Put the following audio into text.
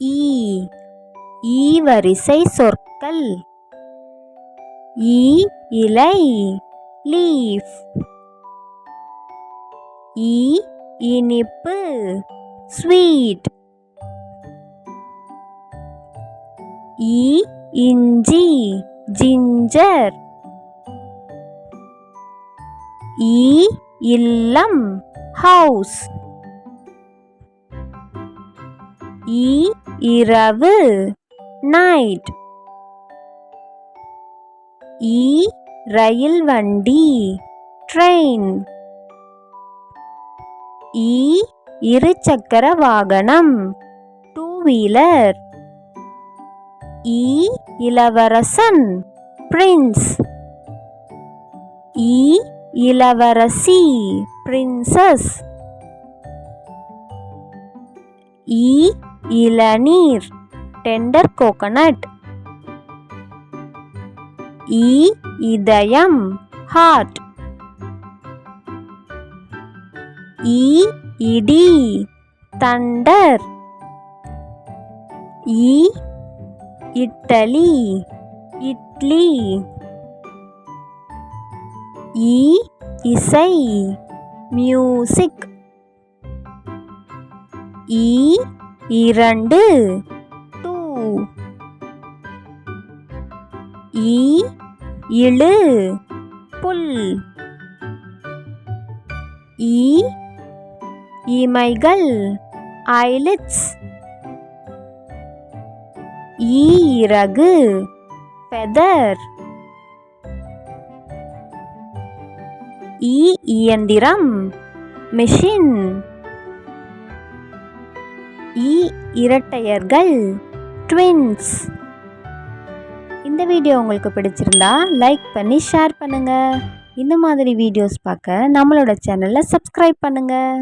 ஈ ஈ வரிசை சொற்கள். ஈ இலை லீஃப். ஈ இனிப்பு ஸ்வீட். ஈ இஞ்சி ஜிஞ்சர். ஈ இல்லம் ஹவுஸ். ஈ இரவு நைட் ஈ ரயில் வண்டி ட்ரெயின் ஈ இருசக்கர வாகனம் டூ வீலர் ஈ இளவரசன் பிரின்ஸ் ஈ இளவரசி பிரின்சஸ் ஈ இளநீர் டெண்டர் கோகனட் இ இதயம் ஹார்ட் இ இடி தண்டர் இ இட்டலி இட்லி. இ இசை மியூசிக் இ இரண்டு டூ. ஈ இழு புல். ஈ இமைகள் ஐலிட்ஸ். ஈ இறகு ஃபெதர் ஈ இயந்திரம் மிஷின். இ இரட்டையர்கள் ட்வின்ஸ் இந்த வீடியோ உங்களுக்கு பிடிச்சிருந்தா லைக் பண்ணி ஷேர் பண்ணுங்கள் இந்த மாதிரி வீடியோஸ் பார்க்க நம்மளோட சேனலை சப்ஸ்கிரைப் பண்ணுங்கள்